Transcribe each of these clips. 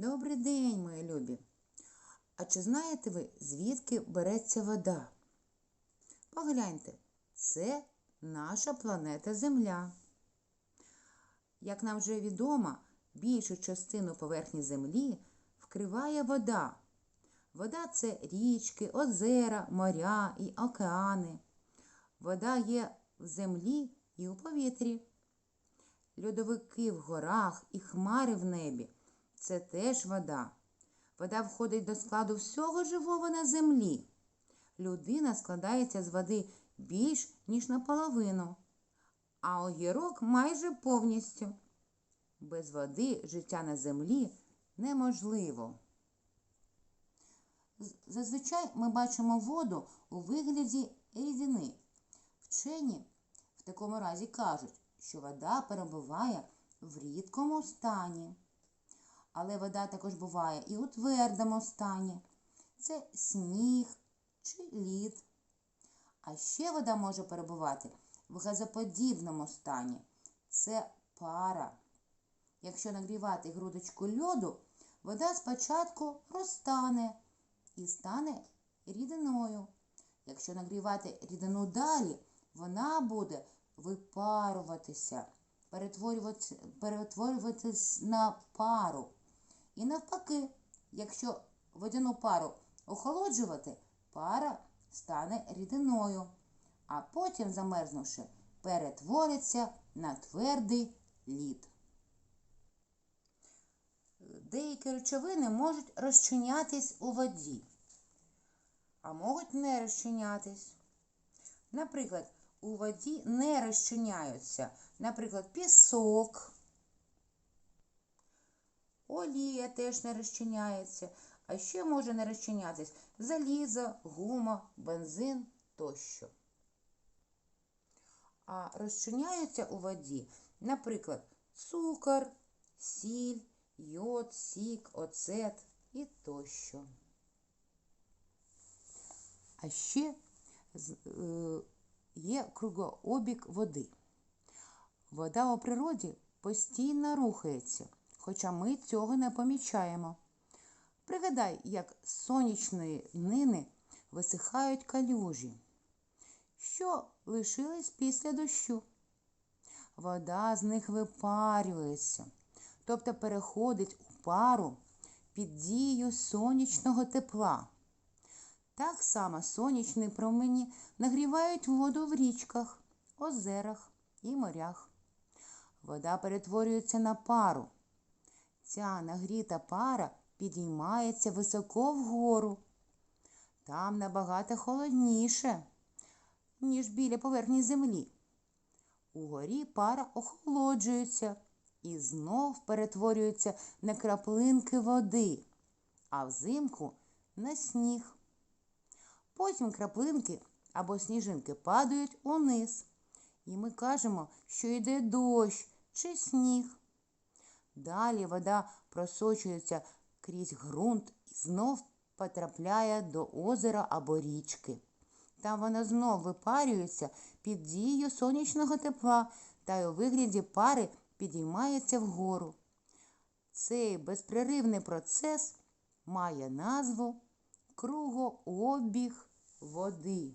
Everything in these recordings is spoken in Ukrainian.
Добрий день, мої любі. А чи знаєте ви, звідки береться вода? Погляньте, це наша планета Земля. Як нам вже відомо, більшу частину поверхні Землі вкриває вода. Вода це річки, озера, моря і океани. Вода є в землі і у повітрі. Льодовики в горах і хмари в небі це теж вода. Вода входить до складу всього живого на землі. Людина складається з води більш ніж наполовину, а огірок майже повністю. Без води життя на землі неможливо. Зазвичай ми бачимо воду у вигляді рідини. Вчені в такому разі кажуть, що вода перебуває в рідкому стані. Але вода також буває і у твердому стані. Це сніг чи лід. А ще вода може перебувати в газоподібному стані. Це пара. Якщо нагрівати грудочку льоду, вода спочатку розтане і стане рідиною. Якщо нагрівати рідину далі, вона буде випаруватися, перетворюватись на пару. І навпаки, якщо водяну пару охолоджувати, пара стане рідиною, а потім, замерзнувши, перетвориться на твердий лід. Деякі речовини можуть розчинятись у воді, а можуть не розчинятись. Наприклад, у воді не розчиняються, наприклад, пісок, олія теж не розчиняється, а ще може не розчинятись залізо, гума, бензин тощо. А розчиняються у воді, наприклад, цукор, сіль, йод, сік, оцет і тощо. А ще е, є кругообіг води. Вода у природі постійно рухається, хоча ми цього не помічаємо. Пригадай, як з сонячної днини висихають калюжі, що лишились після дощу. Вода з них випарюється, тобто переходить у пару під дією сонячного тепла. Так само сонячні промені нагрівають воду в річках, озерах і морях. Вода перетворюється на пару. Ця нагріта пара підіймається високо вгору. Там набагато холодніше, ніж біля поверхні землі. Угорі пара охолоджується і знов перетворюється на краплинки води, а взимку на сніг. Потім краплинки або сніжинки падають униз, і ми кажемо, що йде дощ чи сніг. Далі вода просочується крізь ґрунт і знов потрапляє до озера або річки. Там вона знов випарюється під дією сонячного тепла та й у вигляді пари підіймається вгору. Цей безпреривний процес має назву кругообіг води.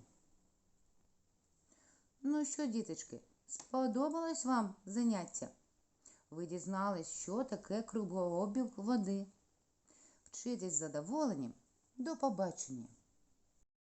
Ну що, діточки, сподобалось вам заняття? Ви дізнались, що таке кругообіг води. Вчитесь задоволені. До побачення!